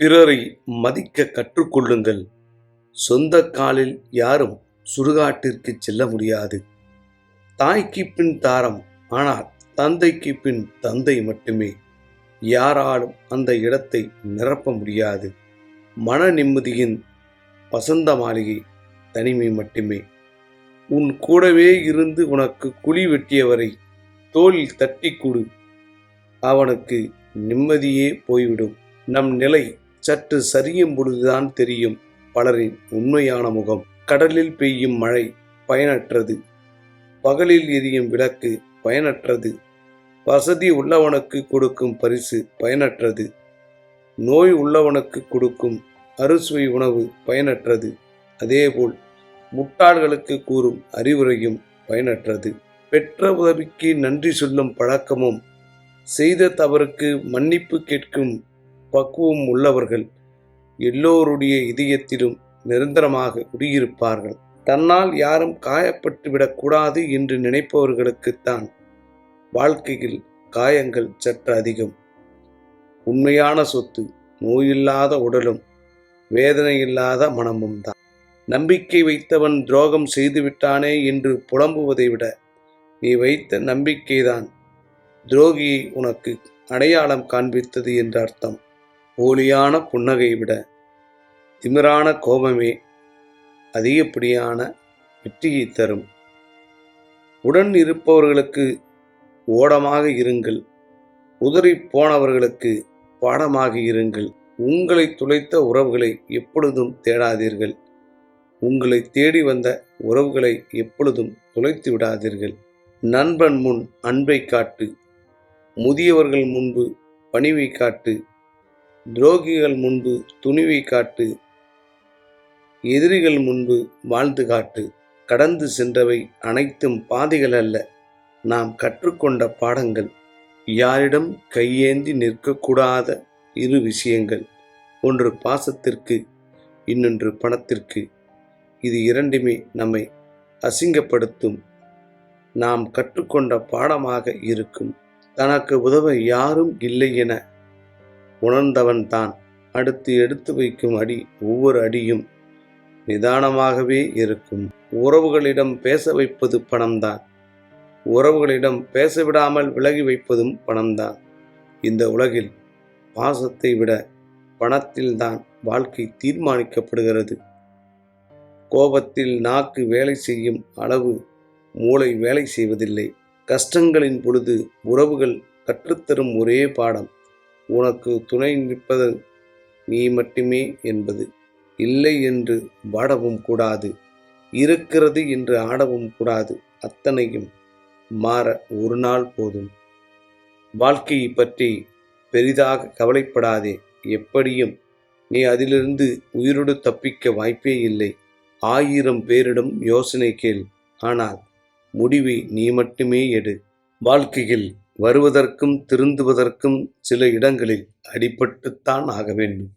பிறரை மதிக்க கற்றுக்கொள்ளுங்கள். சொந்த காலில் யாரும் சுடுகாட்டிற்கு செல்ல முடியாது. தாய்க்கு பின் தாரம் ஆனால் தந்தைக்கு பின் தந்தை மட்டுமே. யாராலும் அந்த இடத்தை நிரப்ப முடியாது. மன நிம்மதியின் வசந்த மாளிகை தனிமை மட்டுமே. உன் கூடவே இருந்து உனக்கு குழி வெட்டியவரை தோளில் தட்டி கொடு. அவனுக்கு நிம்மதியே போய்விடும். நம் நிலை சற்று சரியும் பொழுதுதான் தெரியும் பலரின் உண்மையான முகம். கடலில் பெய்யும் மழை பயனற்றது. பகலில் எரியும் விளக்கு பயனற்றது. வசதி உள்ளவனுக்கு கொடுக்கும் பரிசு பயனற்றது. நோய் உள்ளவனுக்கு கொடுக்கும் அறுசுவை உணவு பயனற்றது. அதேபோல் முட்டாள்களுக்கு கூறும் அறிவுரையும் பயனற்றது. பெற்ற உதவிக்கு நன்றி சொல்லும் பழக்கமும் செய்த தவறுக்கு மன்னிப்பு கேட்கும் பக்குவம் உள்ளவர்கள் எல்லோருடைய இதயத்திலும் நிரந்தரமாக குடியிருப்பார்கள். தன்னால் யாரும் காயப்பட்டு விடக்கூடாது என்று நினைப்பவர்களுக்குத்தான் வாழ்க்கையில் காயங்கள் சற்று அதிகம். உண்மையான சொத்து நோயில்லாத உடலும் வேதனையில்லாத மனமும் தான். நம்பிக்கை வைத்தவன் துரோகம் செய்துவிட்டானே என்று புலம்புவதை விட நீ வைத்த நம்பிக்கைதான் துரோகியை உனக்கு அடையாளம் காண்பித்தது என்று அர்த்தம். போலியான புன்னகை விட திமிரான கோபமே அதிகப்படியான வெற்றியை தரும். உடன் இருப்பவர்களுக்கு ஓடமாக இருங்கள். உதறி போனவர்களுக்கு பாடமாக இருங்கள். உங்களை துளைத்த உறவுகளை எப்பொழுதும் தேடாதீர்கள். உங்களை தேடி வந்த உறவுகளை எப்பொழுதும் துளைத்து விடாதீர்கள். நண்பன் முன் அன்பை காட்டு. முதியவர்கள் முன்பு பணிவை காட்டு. துரோகிகள் முன்பு துணிவை காட்டு எதிரிகள் முன்பு வாழ்ந்து காட்டு. கடந்து சென்றவை அனைத்தும் பாதைகள் அல்ல. நாம் கற்றுக்கொண்ட பாடங்கள். யாரிடம் கையேந்தி நிற்கக்கூடாத இரு விஷயங்கள். ஒன்று பாசத்திற்கு இன்னொன்று பணத்திற்கு. இது இரண்டுமே நம்மை அசிங்கப்படுத்தும். நாம் கற்றுக்கொண்ட பாடமாக இருக்கும். தனக்கு உதவ யாரும் இல்லை என உணர்ந்தவன்தான் அடுத்து எடுத்து வைக்கும் அடி ஒவ்வொரு அடியும் நிதானமாகவே இருக்கும். உறவுகளிடம் பேச வைப்பது பணம்தான். உறவுகளிடம் பேச விடாமல் விலகி வைப்பதும் பணம்தான். இந்த உலகில் பாசத்தை விட பணத்தில்தான் வாழ்க்கை தீர்மானிக்கப்படுகிறது. கோபத்தில் நாக்கு வேலை செய்யும் அளவு மூளை வேலை செய்வதில்லை. கஷ்டங்களின் பொழுது உறவுகள் கற்றுத்தரும் ஒரே பாடம். உனக்கு துணை நிற்பது நீ மட்டுமே என்பது. இல்லை என்று வாடவும் கூடாது. இருக்கிறது என்று ஆடவும் கூடாது. அத்தனையும் மாற ஒரு நாள் போதும். வாழ்க்கையை பற்றி பெரிதாக கவலைப்படாதே. எப்படியும் நீ அதிலிருந்து உயிரோடு தப்பிக்க வாய்ப்பே இல்லை. ஆயிரம் பேரிடம் யோசனை கேள். ஆனால் முடிவை நீ மட்டுமே எடு. வாழ்க்கையில் வருவதற்கும் திருந்துவதற்கும் சில இடங்களில் அடிபட்டுத்தான் ஆக வேண்டும்.